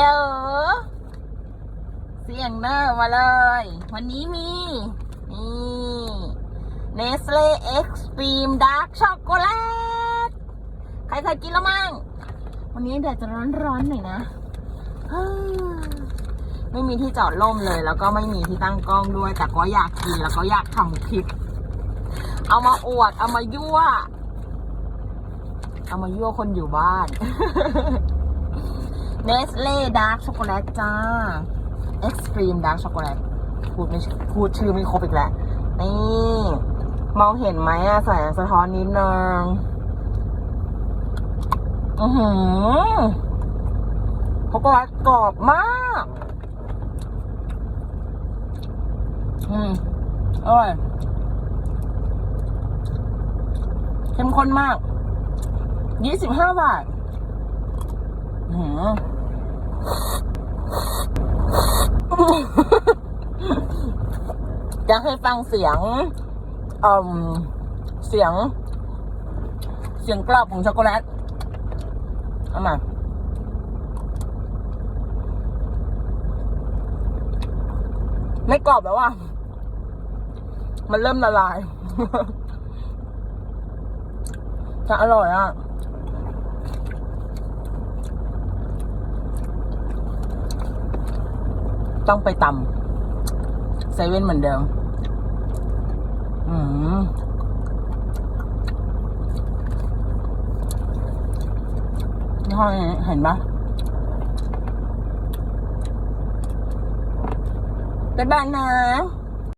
ล เสียงเนอร์มาเลย วันนี้มี นี่เนสเล่เอ็กซ์ตรีมดาร์กช็อกโกแลต ใครเคยกินแล้วมั่งวันนี้แดดจะร้อนๆหน่อยนะไม่มีที่จอดร่มเลย แล้วก็ไม่มีที่ตั้งกล้องด้วย แต่ก็อยากกินแล้วก็อยากทำคลิป เอามาอวด เอามายั่ว เอามายั่วคนอยู่บ้าน เนสเล่ดาร์กช็อกโกแลตจ้าเอ็กซ์ตรีมดาร์กช็อกโกแลตพูดไม่พูดชื่อไม่ครบอีกแล้วนี่ มองเห็นไหมอะแสงสะท้อนนิดนึงอือหือช็อกโกแลตกรอบมาก อืมอร่อยเข้มข้นมาก ยี่สิบห้าบาท จะให้ฟังเสียงเอ่มเสียง เสียงกรอบของช็อกโกแลตเอามาไม่กรอบแล้วว่ะ มันเริ่มละลาย จะอร่อยอะ ต้องไปตำเซเว่นเหมือนเดิม อืมนี่ห้อนี้เห็นปะบ๊ายบายนะ